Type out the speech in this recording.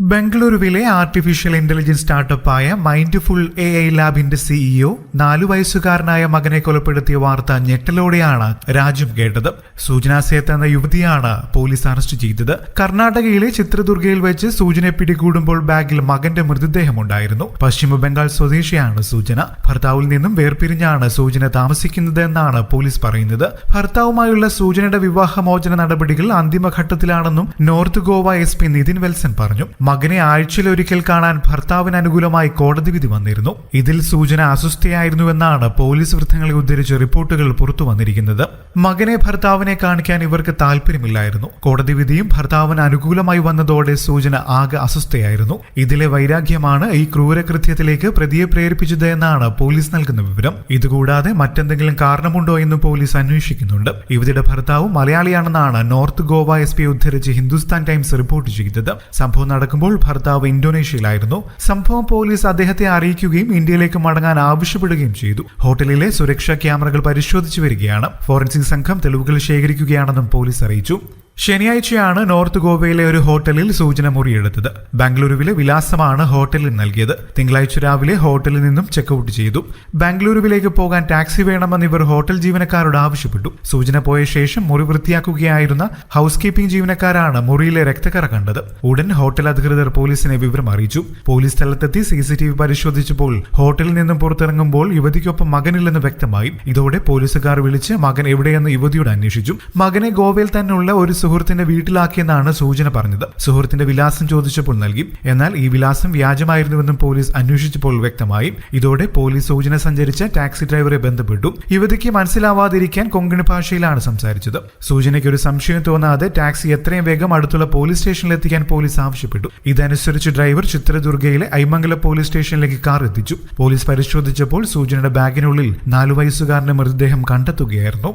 ബംഗളൂരുവിലെ artificial intelligence സ്റ്റാർട്ടപ്പായ mindful A I ലാബിന്റെ സിഇഒ നാലു വയസ്സുകാരനായ മകനെ കൊലപ്പെടുത്തിയ വാർത്ത ഞെട്ടലോടെയാണ് രാജ്യം കേട്ടത്. സൂചന സേത്ത് എന്ന യുവതിയാണ് പോലീസ് അറസ്റ്റ് ചെയ്തത്. കർണാടകയിലെ ചിത്രദുർഗയിൽ വെച്ച് സൂചനയെ പിടികൂടുമ്പോൾ ബാഗിൽ മകന്റെ മൃതദേഹമുണ്ടായിരുന്നു. പശ്ചിമ ബംഗാൾ സ്വദേശിയാണ് സൂചന. ഭർത്താവിൽ നിന്നും വേർപിരിഞ്ഞാണ് സൂചന താമസിക്കുന്നതെന്നാണ് പോലീസ് പറയുന്നത്. ഭർത്താവുമായുള്ള സൂചനയുടെ വിവാഹമോചന നടപടികൾ അന്തിമഘട്ടത്തിലാണെന്നും north Goa S P Nithin Valsan പറഞ്ഞു. മകനെ ആഴ്ചയിലൊരിക്കൽ കാണാൻ ഭർത്താവിന് അനുകൂലമായി കോടതി വിധി വന്നിരുന്നു. ഇതിൽ സൂചന അസ്വസ്ഥയായിരുന്നുവെന്നാണ് പോലീസ് വൃത്തങ്ങളെ ഉദ്ധരിച്ച് റിപ്പോർട്ടുകൾ പുറത്തു വന്നിരിക്കുന്നത്. മകനെ ഭർത്താവിനെ കാണിക്കാൻ ഇവർക്ക് താല്പര്യമില്ലായിരുന്നു കോടതി വിധിയും ഭർത്താവിന് അനുകൂലമായി വന്നതോടെ സൂചന ആകെ അസ്വസ്ഥയായിരുന്നു. ഇതിലെ വൈരാഗ്യമാണ് ഈ ക്രൂരകൃത്യത്തിലേക്ക് പ്രതിയെ പ്രേരിപ്പിച്ചത് എന്നാണ് പോലീസ് നൽകുന്ന വിവരം. ഇതുകൂടാതെ മറ്റെന്തെങ്കിലും കാരണമുണ്ടോ എന്ന് പോലീസ് അന്വേഷിക്കുന്നുണ്ട്. യുവതിയുടെ ഭർത്താവ് മലയാളിയാണെന്നാണ് നോർത്ത് ഗോവ എസ് പി ഉദ്ധരിച്ച് ഹിന്ദുസ്ഥാൻ ടൈംസ് റിപ്പോർട്ട് ചെയ്തത്. സംഭവം നടക്കുമ്പോൾ ഭർത്താവ് ഇന്തോനേഷ്യയിലായിരുന്നു. സംഭവം പോലീസ് അദ്ദേഹത്തെ അറിയിക്കുകയും ഇന്ത്യയിലേക്ക് മടങ്ങാൻ ആവശ്യപ്പെടുകയും ചെയ്തു. ഹോട്ടലിലെ സുരക്ഷാ ക്യാമറകൾ പരിശോധിച്ചു വരികയാണ്. ഫോറൻസിക് സംഘം തെളിവുകൾ ശേഖരിക്കുകയാണെന്നും പോലീസ് അറിയിച്ചു. ശനിയാഴ്ചയാണ് നോർത്ത് ഗോവയിലെ ഒരു ഹോട്ടലിൽ സൂചന മുറിയെടുത്തത്. ബാംഗ്ലൂരുവിലെ വിലാസമാണ് ഹോട്ടലിൽ നൽകിയത്. തിങ്കളാഴ്ച രാവിലെ ഹോട്ടലിൽ നിന്നും ചെക്കൌട്ട് ചെയ്തു. ബാംഗ്ലൂരുവിലേക്ക് പോകാൻ ടാക്സി വേണമെന്ന് ഇവർ ഹോട്ടൽ ജീവനക്കാരോട് ആവശ്യപ്പെട്ടു. സൂചന പോയ ശേഷം മുറി വൃത്തിയാക്കുകയായിരുന്ന ഹൗസ് കീപ്പിംഗ് ജീവനക്കാരാണ് മുറിയിലെ രക്തക്കറ കണ്ടത്. ഉടൻ ഹോട്ടൽ അധികൃതർ പോലീസിനെ വിവരം അറിയിച്ചു. പോലീസ് സ്ഥലത്തെത്തി സി സി ടി വി പരിശോധിച്ചപ്പോൾ ഹോട്ടലിൽ നിന്നും പുറത്തിറങ്ങുമ്പോൾ യുവതിക്കൊപ്പം മകനില്ലെന്ന് വ്യക്തമായി. ഇതോടെ പോലീസുകാർ വിളിച്ച് മകൻ എവിടെയെന്ന് യുവതിയോട് അന്വേഷിച്ചു. മകനെ ഗോവയിൽ തന്നെയുള്ള ഒരു സുഹൃത്തിന്റെ വീട്ടിലാക്കിയെന്നാണ് സൂചന പറഞ്ഞത്. സുഹൃത്തിന്റെ വിലാസം ചോദിച്ചപ്പോൾ നൽകി. എന്നാൽ ഈ വിലാസം വ്യാജമായിരുന്നുവെന്നും പോലീസ് അന്വേഷിച്ചപ്പോൾ വ്യക്തമായി. ഇതോടെ പോലീസ് സൂചന സഞ്ചരിച്ച ടാക്സി ഡ്രൈവറെ ബന്ധപ്പെട്ടു. യുവതിക്ക് മനസ്സിലാവാതിരിക്കാൻ കൊങ്കണി ഭാഷയിലാണ് സംസാരിച്ചത്. സൂചനയ്ക്ക് ഒരു സംശയം തോന്നാതെ ടാക്സി എത്രയും വേഗം അടുത്തുള്ള പോലീസ് സ്റ്റേഷനിൽ എത്തിക്കാൻ പോലീസ് ആവശ്യപ്പെട്ടു. ഇതനുസരിച്ച് ഡ്രൈവർ ചിത്രദുർഗയിലെ ഐമംഗല പോലീസ് സ്റ്റേഷനിലേക്ക് കാർ എത്തിച്ചു. പോലീസ് പരിശോധിച്ചപ്പോൾ സൂചനയുടെ ബാഗിനുള്ളിൽ നാലു വയസ്സുകാരന്റെ മൃതദേഹം കണ്ടെത്തുകയായിരുന്നു.